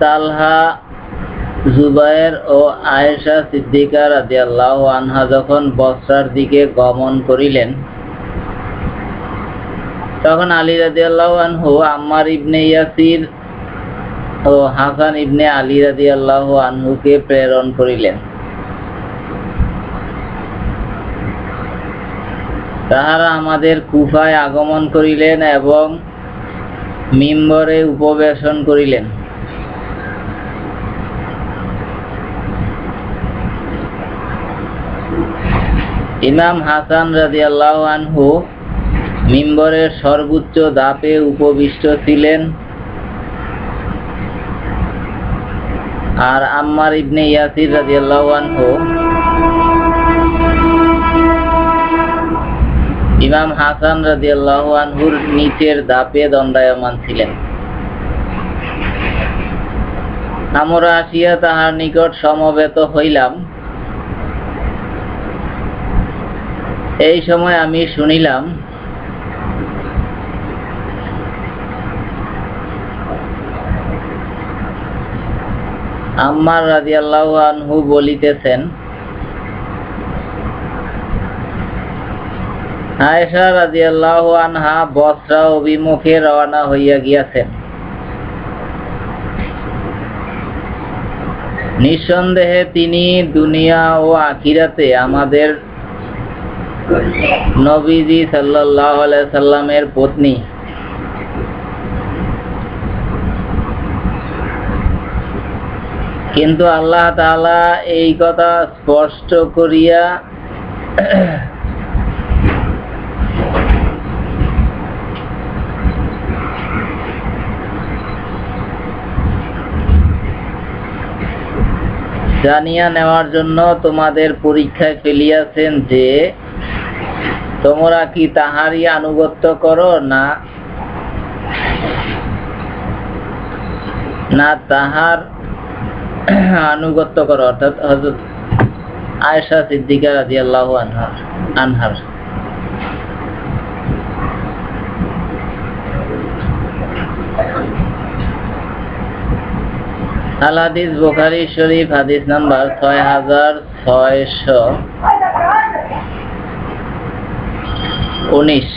তালহা, জুবায়ের ও আয়েশা সিদ্দিকা রাদিয়াল্লাহু আনহা যখন দিকে গমন করিলেন, তখন আলী রাদিয়াল্লাহু আনহু, আম্মার ইবনে ইয়াসির ও হাসান ইবনে আলী রাদিয়াল্লাহু আনহুকে প্রেরণ করিলেন। তাহারা আমাদের কুফায় আগমন করিলেন এবং মিম্বরে উপবেশন করিলেন। ইমাম হাসান রাদিয়াল্লাহু আনহু মিম্বরের সর্বোচ্চ দাপে উপবিষ্ট ছিলেন। আর আম্মার ইবনে ইয়াসির রাদিয়াল্লাহু আনহু ইমাম হাসান রাদিয়াল্লাহু আনহুর নিচের দাপে দণ্ডায়মান ছিলেন। আমরা আসিয়া তাহার নিকট সমবেত হইলাম। এই সময় আমি শুনিলাম, আম্মার রাদিয়াল্লাহু আনহু বলিতেছেন, আয়েশা রাদিয়াল্লাহু আনহা বসরা অভিমুখে রওনা হইয়া গিয়াছেন। নিঃসন্দেহে তিনি দুনিয়া ও আখিরাতে আমাদের নবীজি আলাইহি সাল্লামের পত্নী। কিন্তু আল্লাহ তাআলা এই কথা স্পষ্ট করিয়া জানিয়া নেওয়ার জন্য তোমাদের পরীক্ষায় ফেলিয়াছেন যে তোমরা কি তাহারই আনুগত্য করো? না। না তাহার আনুগত্য করো। অর্থাৎ হযরত আয়েশা সিদ্দিকা রাদিয়াল্লাহু আনহার আনহার। আল হাদিস বুখারী শরীফ, হাদিস নাম্বার ছয় হাজার ছয়শো। Onés